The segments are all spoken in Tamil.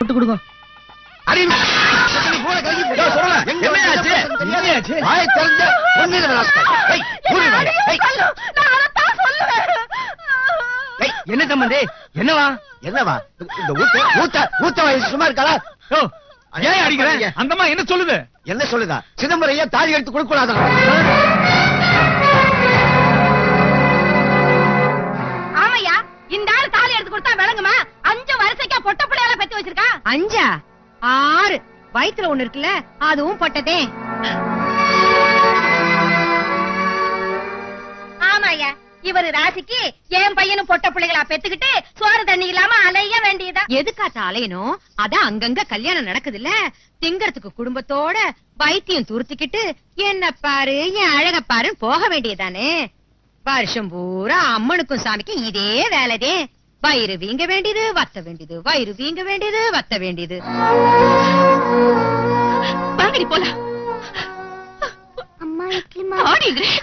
விட்டு கொடுங்க என்ன சம்பந்தி என்னவா? என்னவா? இந்த ஊத்த ஊத்த ஊத்த வயசு சும்மா இருக்காளா? ஏன் அடிக்கிறேன் அந்தம்மா என்ன சொல்லுது? என்ன சொல்லுதா? சிதம்பரம் தாலி எடுத்து கொடுக்க அஞ்சா? ஆறு. வயிற்றுல ஒண்ணு இருக்குல்ல அதுவும் பொட்டதே. ஆமாயா இவரு ராசிக்கு என் பையனும் பொட்ட பிள்ளைகளா பெத்துக்கிட்டு சோறு தண்ணி இல்லாம அலைய வேண்டியதா? எதுக்காத்த அலையணும்? அதான் அங்கங்க கல்யாணம் நடக்குதுல்ல. திங்கறதுக்கு குடும்பத்தோட வைத்தியம் துருத்திக்கிட்டு என்ன பாரு என் அழக பாருன்னு போக வேண்டியதானே வருஷம் பூரா அம்மனுக்கும் சாமிக்கும் இதே வேலைதே. வயிறு வீங்க வேண்டியது வத்த வேண்டியது. வயிறு வீங்க வேண்டியது வத்த வேண்டியது. வாங்கடி போலாம். அம்மா இட்லி. ஆடிடுறேன்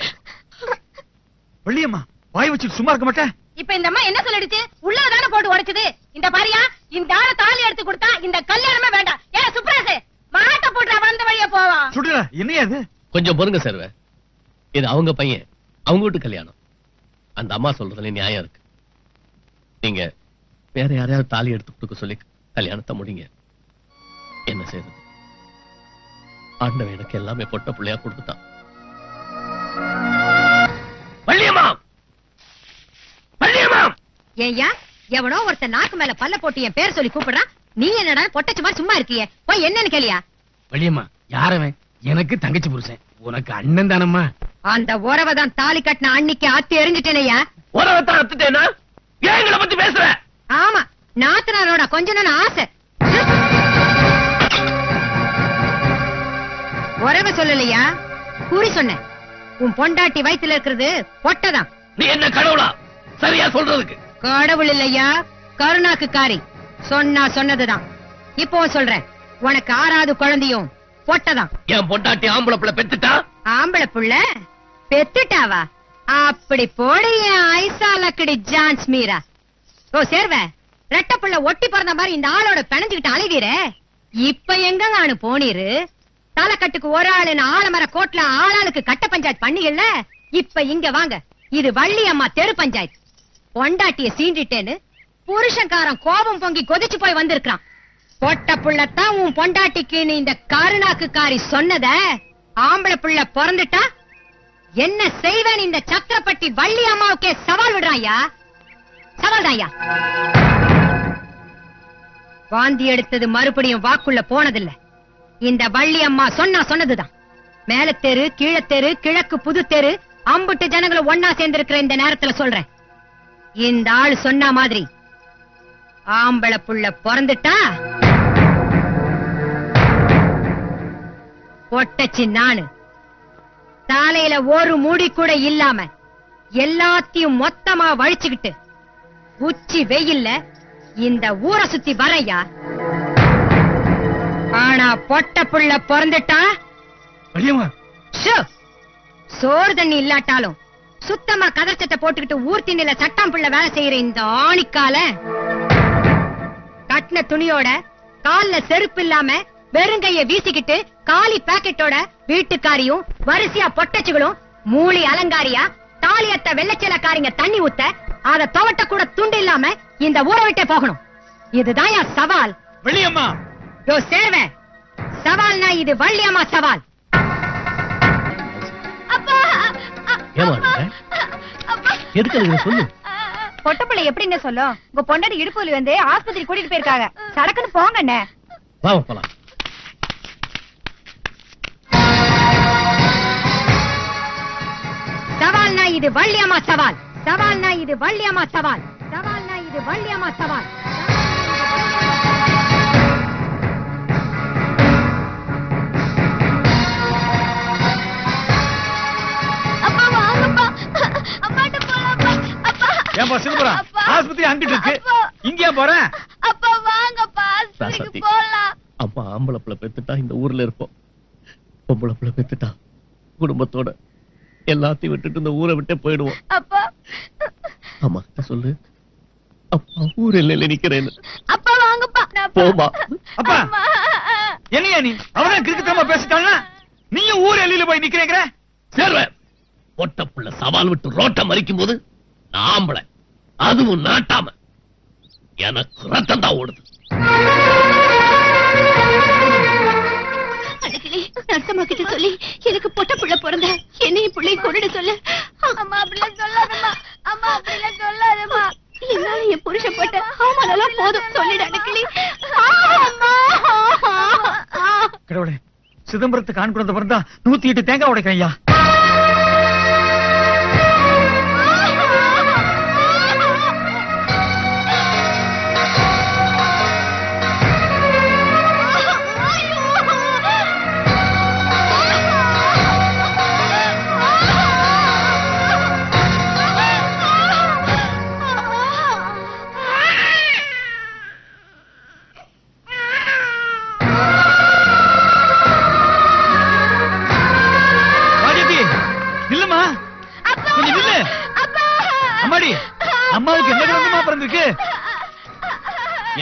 வள்ளியம்மா வாய் வச்சு சும்மா இருக்க மாட்டேன். இப்ப இந்த அம்மா என்ன சொல்லிடுச்சு? உள்ளதானே போட்டு உடைச்சது. இந்த பாரியா இந்த ஆள தாலி எடுத்து கொடுத்தா இந்த கல்யாணமே வேண்டாம். ஏ சுப்ராசு மாட்ட போட்டு வந்த வழியா போவான் சுடுற என்னையா இது? கொஞ்சம் பொறுங்க சர்வ. இது அவங்க பையன் அவங்க வீட்டு கல்யாணம். அந்த அம்மா சொல்றதுல நியாயம் இருக்கு. நீங்க வேற யாரையாவது தாலி எடுத்து கொடுக்க சொல்லி கல்யாணத்தை முடிங்க. என்ன செய்யறது ஆண்டவன் எனக்கு எல்லாமே பொட்ட பிள்ளையா கொடுத்துட்டான். வள்ளியம்மா! வள்ளியம்மா! ஏய்யா எவனோ ஒருத்தன் நாக்கு மேல பல்ல போட்டு என் பேர் சொல்லி கூப்பிடுறான். நீ என்னடா பொட்டச்சு மாதிரி சும்மா இருக்கியே? போய் என்னன்னு கேளியா? வள்ளியம்மா யாரவன்? எனக்கு தங்கச்சி புருஷன். உனக்கு அண்ணன் தானம்மா. அந்த உறவை தான் தாலி கட்டின அன்னைக்கு அத்தி எறிஞ்சிட்டேனையா உறவத்தான் அத்துட்டேனா ஏன் எங்களை பத்தி பேசுற? ஆமா நாத்தனாரோட கொஞ்ச நாள் ஆசை. உறவை சொல்லலையா? கூறி சொன்னேன். உன் பொண்டாட்டி வயித்துல இருக்கிறது பொட்டதான். நீ என்ன கடவுளா? சரியா சொல்றதுக்கு. கடவுள் இல்லையா? கருணாக்கு காரி சொன்னா சொன்னதுதான். இப்போ சொல்றேன். உனக்கு ஆறாவது குழந்தையும் பொட்டதான். என் பொண்டாட்டி ஆம்பளை பிள்ளை பெத்துட்டா? ஆம்பளை புள்ள பெத்துட்டாவா? அப்படி போடு என் ஐசா ஜான்ஸ் மீரா. ஓ சேர்வ ரெட்ட ஒட்டி பிறந்த மாதிரி இந்த ஆளோட பிணைஞ்சுக்கிட்டு அழகிறே. இப்ப எங்க நானு போனீரு தலைக்கட்டுக்கு ஒரு ஆளுன்னு ஆலமர கோட்ல ஆளாளுக்கு கட்ட பஞ்சாயத்து பண்ணீங்கல்ல இப்ப இங்க வாங்க. இது வள்ளி அம்மா தெரு பஞ்சாயத்து. பொண்டாட்டிய சீண்டிட்டேன்னு புருஷன்காரன் கோபம் பொங்கி கொதிச்சு போய் வந்திருக்கான் பொட்ட புள்ளத்தான் உன் பொண்டாட்டிக்கு நீ இந்த கருணாக்கு காரி சொன்னத? ஆம்பளை புள்ள பிறந்துட்டா? என்ன செய்வேன் இந்த சக்கரப்பட்டி வள்ளி அம்மாவுக்கே சவால் விடுறாயா சவால் தாயா வாந்தி எடுத்தது மறுபடியும் வாக்குள்ள போனதில்ல. இந்த வள்ளி அம்மா சொன்னா சொன்னதுதான். மேல தெரு கீழத்தெரு கிழக்கு புது தெரு அம்புட்டு ஜனங்களும் ஒன்னா சேர்ந்திருக்கிற இந்த நேரத்துல சொல்றேன். இந்த ஆள் சொன்ன மாதிரி. ஆம்பளை புள்ள பிறந்துட்டா? பொட்டச்சி நானு. தலையில ஒரு முடி கூட இல்லாம எல்லாத்தையும் மொத்தமா வழிச்சுக்கிட்டு உச்சி வெயில்ல இந்த ஊரை சுத்தி வரையா ஆனா பொட்ட புள்ள பிறந்துட்டா! சோறு தண்ணி இல்லாட்டாலும் சுத்தமா கதர்ச்சட்டை போட்டுக்கிட்டு ஊர் திண்ணில சட்டம் புள்ள வேலை செய்யற இந்த ஆணிக்கால கட்டின துணியோட கால்ல செருப்பு இல்லாம வெறுங்கைய வீசிக்கிட்டு காலி பாக்கெட்டோட வீட்டுக்காரியும் வரிசையா பொட்டச்சுகளும் மூலி அலங்காரியா தாலியத்த வெள்ளச்சேலக்காரிங்க தண்ணி ஊத்த அத துவட்ட கூட துண்டு இல்லாம இந்த ஊரை விட்டே போகணும். இதுதான் என் சவால். வள்ளியம்மா! யோ சேர்வே! சவால்னா இது வள்ளியம்மா சவால். எதுக்கு? சொல்லு? பொட்டப்பிள்ளை எப்படின்னு சொல்லும்? உங்க பொண்டாடி இடுப்பு வலி வந்து ஆஸ்பத்திரி கூட்டிட்டு போயிருக்காங்க. சடக்குன்னு போங்க அண்ணே வா போலாம். சவால்னா இது வள்ளியம்மா சவால். சவால்னா இது வள்ளியம்மா சவால். சவால்னா இது வள்ளியம்மா சவால். அப்பா அம்மாட்ட போலாம்ப்பா அப்பா. ஏன்பா சிதம்பரம் அப்பா. ஆஸ்பத்திரி அங்கிட்டு இருக்கு. அப்பா. இங்கேயா போறேன் அப்பா வாங்கப்பா. ஆஸ்பத்திரிக்கு போலாம். அம்மா ஆம்பளை பிள்ளை பெத்துட்டா இந்த ஊர்ல இருப்போம். பொம்பளை பிள்ளை பெத்துட்டா குடும்பத்தோட எல்லாத்தையும் விட்டுட்டு இந்த ஊரை விட்டே போயிடுவோம். அப்பா. அம்மா சொல்லு. அப்பா ஊர் எல்லையில நிக்கிறேன்னு. அப்பா வாங்கப்பா. நான் போமா அப்பா என்னையா நீ? அவதான் கிறுக்குத்தனமா பேசிட்டான்னா நீயும் ஊர் எல்லையில போய் நிக்கிறேங்கிற? சேர்வேன் ஒட்டப்புள்ள சவால் விட்டு ரோட்டை மறிக்கும் போது நான் ஆம்பளை. அதுவும் நாட்டாம. எனக்கு ரத்தம் தான் ஓடுது. கிட்ட சொல்லி எனக்கு பொட்ட புள்ள பிறந்த என்னையும் பிள்ளையும் சொல்லு. அம்மா அப்படிலாம் சொல்லாதம்மா. அம்மா அப்படிலாம் சொல்லாதம்மா. என்னால என் புருஷன் போட்ட அவமானெல்லாம் போதும். சொல்லிடு அன்னைக்கிளி. கடவுளே சிதம்பரத்துக்கு ஆண் குழந்தை பிறந்தா நூத்தி எட்டு தேங்காய் உடைக்கிறேன் ஐயா.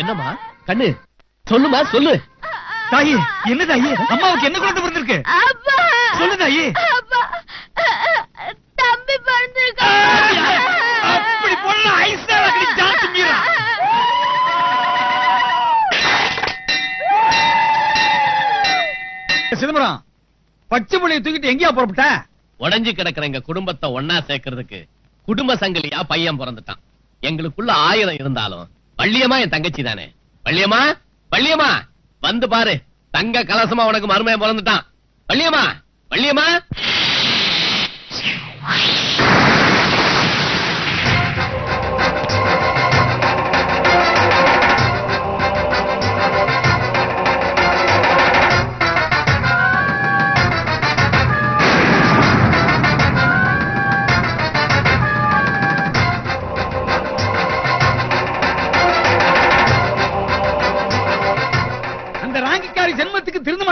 என்னம்மா? கண்ணு. சொல்லுமா சொல்லு. தாயி என்ன தாயி? அம்மாவுக்கு என்ன குழந்தை பிறந்திருக்கு? அப்பா. சொல்லு தாயி. தம்பி பிறந்திருக்கா. அப்படி பொண்ணு ஐசா ஜாத்து மீரா சிதம்பரம் பச்சை புள்ளைய தூக்கிட்டு எங்கேயா புறப்பட்ட? உடைஞ்சு கிடக்குற எங்க குடும்பத்தை ஒன்னா சேர்க்கறதுக்கு குடும்ப சங்கிலியா பையன் பிறந்துட்டான். எங்களுக்குள்ள ஆயிரம் இருந்தாலும் வள்ளியம்மா என் தங்கச்சி தானே. வள்ளியம்மா வள்ளியம்மா வந்து பாரு. தங்க கலசமா உனக்கு மருமையன் பிறந்துட்டான். வள்ளியம்மா வள்ளியம்மா.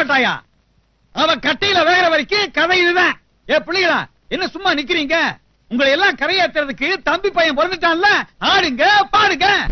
மாட்டாயா? அவ கட்டையில வேற வரைக்கும் கதை இதுதான். ஏ பிள்ளைகளா என்ன சும்மா நிக்கிறீங்க? உங்களை எல்லாம் கரையேத்துறதுக்கு தம்பி பையன் பிறந்துட்டான்ல? ஆடுங்க பாடுங்க.